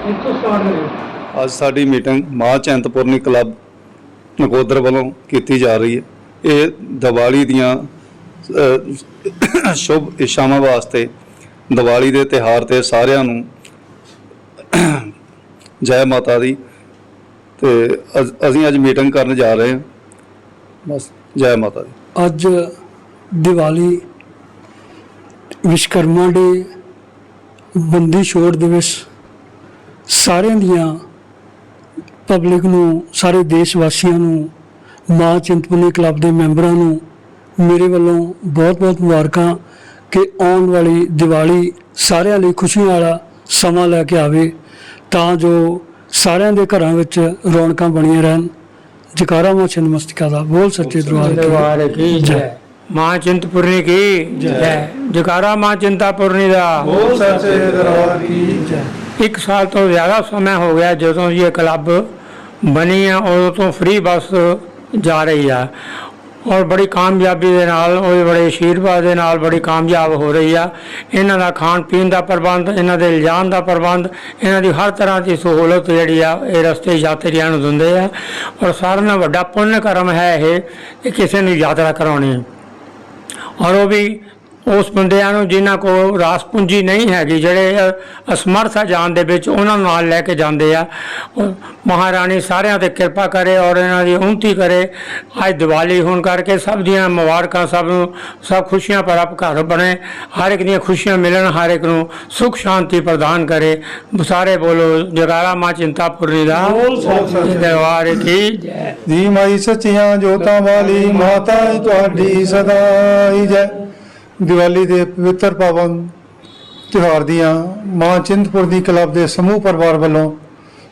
Start ਅੱਜ ਸਾਡੀ meeting ਮਾਂ ਚੈਂਤਪੁਰਨੀ ਕਲੱਬ ਨਕੋਦਰ ਵੱਲੋਂ ਕੀਤੀ ਜਾ ਰਹੀ ਹੈ। ਇਹ ਦੀਵਾਲੀ ਦੀਆਂ ਸ਼ੁਭ ਇਸ਼ਾਵਾਂ ਵਾਸਤੇ ਦੀਵਾਲੀ ਦੇ ਤਿਹਾਰ ਤੇ ਸਾਰਿਆਂ ਨੂੰ ਜੈ ਮਾਤਾ ਦੀ ਤੇ ਅਸੀਂ ਅੱਜ ਮੀਟਿੰਗ ਕਰਨ ਜਾ ਰਹੇ ਹਾਂ। ਬਸ ਜੈ ਮਾਤਾ ਦੀ। ਅੱਜ ਦੀਵਾਲੀ ਵਿਸ਼ਕਰਮਾ ਡੇ ਬੰਦੀ ਛੋੜ ਦਿਵਸ ਸਾਰਿਆਂ ਦੀਆਂ ਪਬਲਿਕ ਨੂੰ ਸਾਰੇ ਦੇਸ਼ ਵਾਸੀਆਂ ਨੂੰ ਮਾਂ ਚਿੰਤਪੁਰਨੀ ਕਲੱਬ ਦੇ ਮੈਂਬਰਾਂ ਨੂੰ ਮੇਰੇ ਵੱਲੋਂ ਬਹੁਤ-ਬਹੁਤ ਮੁਬਾਰਕਾਂ ਕਿ ਆਉਣ ਵਾਲੀ ਦੀਵਾਲੀ ਸਾਰਿਆਂ ਲਈ ਖੁਸ਼ੀਆਂ ਵਾਲਾ ਸਮਾਂ ਲੈ ਕੇ ਆਵੇ ਤਾਂ ਜੋ ਸਾਰਿਆਂ ਦੇ ਘਰਾਂ ਵਿੱਚ ਰੌਣਕਾਂ ਬਣੀਆਂ ਰਹਿਣ। ਜਕਾਰਾ ਮਾਂ ਛਿੰਨਮਸਤਿਕਾ ਦਾ ਬੋਲ ਸੱਚੇ ਦਰਬਾਰ ਕੀ ਜੈ। ਮਾਂ ਚਿੰਤਪੁਰਨੀ ਕੀ? ਜੈ। ਜਕਾਰਾ ਮਾਂ ਚਿੰਤਾਪੁਰਨੀ ਦਾ। ਬੋਲ ਸੱਚੇ ਦਰਬਾਰ ਕੀ ਜੈ। ਇੱਕ ਸਾਲ ਤੋਂ ਜ਼ਿਆਦਾ ਸਮਾਂ ਹੋ ਗਿਆ ਜਦੋਂ ਇਹ ਕਲੱਬ ਬਣੀ ਆ ਉਦੋਂ ਤੋਂ ਫ੍ਰੀ ਬੱਸ ਜਾ ਰਹੀ ਆ। ਔਰ ਬੜੀ ਕਾਮਯਾਬੀ ਦੇ ਨਾਲ ਉਹ ਬੜੇ ਆਸ਼ੀਰਵਾਦ ਦੇ ਨਾਲ ਬੜੀ ਕਾਮਯਾਬ ਹੋ ਰਹੀ ਆ। ਇਹਨਾਂ ਦਾ ਖਾਣ ਪੀਣ ਦਾ ਪ੍ਰਬੰਧ ਇਹਨਾਂ ਦੇ ਲਿਜਾਣ ਦਾ ਪ੍ਰਬੰਧ ਇਹਨਾਂ ਦੀ ਹਰ ਤਰ੍ਹਾਂ ਦੀ ਸਹੂਲਤ ਜਿਹੜੀ ਆ ਇਹ ਰਸਤੇ ਯਾਤਰੀਆਂ ਨੂੰ ਦਿੰਦੇ ਆ। ਔਰ ਸਾਰਿਆਂ ਨਾਲੋਂ ਵੱਡਾ ਪੁੰਨ ਕਰਮ ਹੈ ਇਹ ਕਿ ਕਿਸੇ ਨੂੰ ਯਾਤਰਾ ਕਰਾਉਣੀ। ਔਰ ਉਹ ਵੀ ਉਸ ਬੰਦਿਆਂ ਨੂੰ ਜਿਨ੍ਹਾਂ ਕੋਲ ਰਾਸ ਪੂੰਜੀ ਨਹੀਂ ਹੈਗੀ ਜਿਹੜੇ ਅਸਮਰਥ ਆ ਜਾਣ ਦੇ ਵਿੱਚ ਉਹਨਾਂ ਨੂੰ ਨਾਲ ਲੈ ਕੇ ਜਾਂਦੇ ਆ। ਮਹਾਰਾਣੀ ਸਾਰਿਆਂ ਤੇ ਕਿਰਪਾ ਕਰੇ ਔਰ ਇਹਨਾਂ ਦੀ ਉન્નਤੀ ਕਰੇ। ਅੱਜ ਦੀਵਾਲੀ ਹੋਣ ਕਰਕੇ ਸਭ ਦੀਆਂ ਮੁਬਾਰਕਾਂ ਸਭ ਨੂੰ ਸਭ ਖੁਸ਼ੀਆਂ ਭਰਾ ਘਰ ਬਣੇ। ਹਰ ਇੱਕ ਦੀਆਂ ਖੁਸ਼ੀਆਂ ਮਿਲਣ ਹਰ ਇੱਕ ਨੂੰ ਸੁਖ ਸ਼ਾਂਤੀ ਪ੍ਰਦਾਨ ਕਰੇ। ਸਾਰੇ ਬੋਲੋ ਜਗਾਰਾ ਮਾਂ ਚਿੰਤਾਪੁਰਨੀ ਦਾ ਦਰਬਾਰ ਕੀ ਜੈ। ਜੀ ਮਾਈ ਸੱਚੀਆਂ ਜੋਤਾਂ ਵਾਲੀ ਮਾਤਾ ਤੁਹਾਡੀ ਸਦਾ ਹੀ ਜੈ। ਦੀਵਾਲੀ ਦੇ ਪਵਿੱਤਰ ਪਾਵਨ ਤਿਉਹਾਰ ਦੀਆਂ ਮਾਂ ਚਿੰਤਪੁਰ ਦੀ ਕਲੱਬ ਦੇ ਸਮੂਹ ਪਰਿਵਾਰ ਵੱਲੋਂ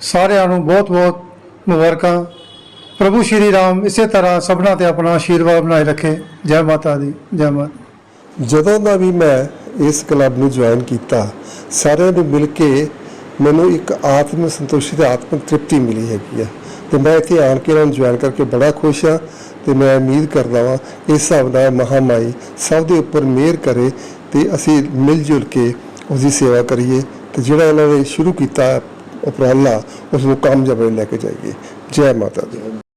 ਸਾਰਿਆਂ ਨੂੰ ਬਹੁਤ-ਬਹੁਤ ਮੁਬਾਰਕਾਂ। ਪ੍ਰਭੂ ਸ਼੍ਰੀ ਰਾਮ ਇਸੇ ਤਰ੍ਹਾਂ ਸਭਨਾਂ ਤੇ ਆਪਣਾ ਆਸ਼ੀਰਵਾਦ ਬਣਾਏ ਰੱਖੇ। ਜੈ ਮਾਤਾ ਦੀ, ਜੈ ਮਾਤਾ ਜਦੋਂ ਦਾ ਵੀ ਮੈਂ ਇਸ ਕਲੱਬ ਨੂੰ ਜੁਆਇਨ ਕੀਤਾ, ਸਾਰਿਆਂ ਨੂੰ ਮਿਲ ਕੇ ਮੈਨੂੰ ਇੱਕ ਆਤਮ ਸੰਤੋਸ਼ੀ ਤੇ ਆਤਮ ਤ੍ਰਿਪਤੀ ਮਿਲੀ ਹੈਗੀ ਆ। ਤੇ ਮੈਂ ਇੱਥੇ ਆਣ ਕੇ ਇਹਨਾਂ ਨੂੰ ਜੁਆਇਨ ਕਰਕੇ ਬੜਾ ਖੁਸ਼ ਹਾਂ ਤੇ ਮੈਂ ਉਮੀਦ ਕਰਦਾ ਹਾਂ ਇਸ ਹਿਸਾਬ ਨਾਲ ਮਹਾਮਾਈ ਸਭ ਦੇ ਉੱਪਰ ਮਿਹਰ ਕਰੇ ਤੇ ਅਸੀਂ ਮਿਲ ਜੁਲ ਕੇ ਉਸ ਸੇਵਾ ਕਰੀਏ ਤੇ ਜਿਹੜਾ ਇਹਨਾਂ ਨੇ ਸ਼ੁਰੂ ਕੀਤਾ ਉਪਰਾਲਾ ਉਸ ਨੂੰ ਕਾਮਯਾਬੀ ਲੈ ਕੇ ਜਾਈਏ। ਜੈ ਮਾਤਾ ਦੀ।